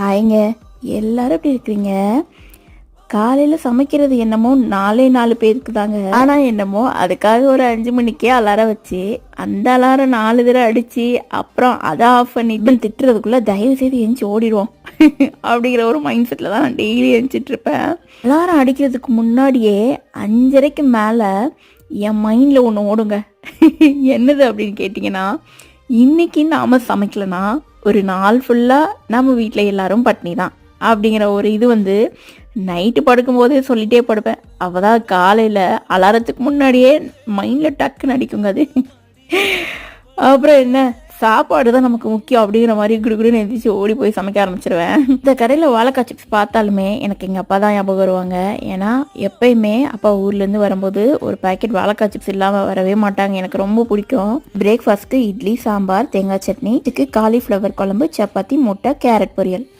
ஹாய்ங்க எல்லாரும் எப்படி இருக்கிறீங்க? காலையில் சமைக்கிறது என்னமோ நாலே நாலு பேருக்கு தாங்க. ஆனால் என்னமோ அதுக்காக ஒரு அஞ்சு மணிக்கே அலாரம் வச்சு அந்த அலாரம் நாலு தடவை அடித்து அப்புறம் அதை ஆஃப் பண்ணிட்டு திட்டுறதுக்குள்ளே தயவு செய்து எஞ்சி ஓடிடுவோம். அப்படிங்கிற ஒரு மைண்ட் செட்டில் தான் நான் டெய்லி எழுந்திட்டு இருப்பேன். அலாரம் அடிக்கிறதுக்கு முன்னாடியே அஞ்சரைக்கு மேலே என் மைண்டில் ஒன்று ஓடுங்க. என்னது அப்படின்னு கேட்டிங்கன்னா இன்னைக்கு நாம் சமைக்கலனா ஒரு நாள் ஃபுல்லாக நம்ம வீட்டில் எல்லாரும் பட்னி தான். அப்படிங்கிற ஒரு இது வந்து நைட்டு படுக்கும்போதே சொல்லிட்டே படுப்பேன். தான் காலையில் அலாரத்துக்கு முன்னாடியே மைண்டில் டக்குன்னு அடிக்குங்க அது. அப்புறம் என்ன? சாப்பாடு தான் நமக்கு முக்கியம் அப்படிங்கிற மாதிரி குடுகுடுன்னு எந்திரிச்சு ஓடி போய் சமைக்க ஆரம்பிச்சிருவேன். இந்த கடையில் வாழைக்காய் சிப்ஸ் பார்த்தாலுமே எனக்கு எங்கள் அப்பா தான் ஞாபகம் வருவாங்க. ஏன்னா எப்பயுமே அப்பா ஊர்லேருந்து வரும்போது ஒரு பேக்கெட் வாழைக்காய் சிப்ஸ் இல்லாமல் வரவே மாட்டாங்க. எனக்கு ரொம்ப பிடிக்கும். பிரேக்ஃபாஸ்ட்டு இட்லி சாம்பார் தேங்காய் சட்னி இதுக்கு காலிஃப்ளவர் குழம்பு சப்பாத்தி முட்டை கேரட் பொரியல்.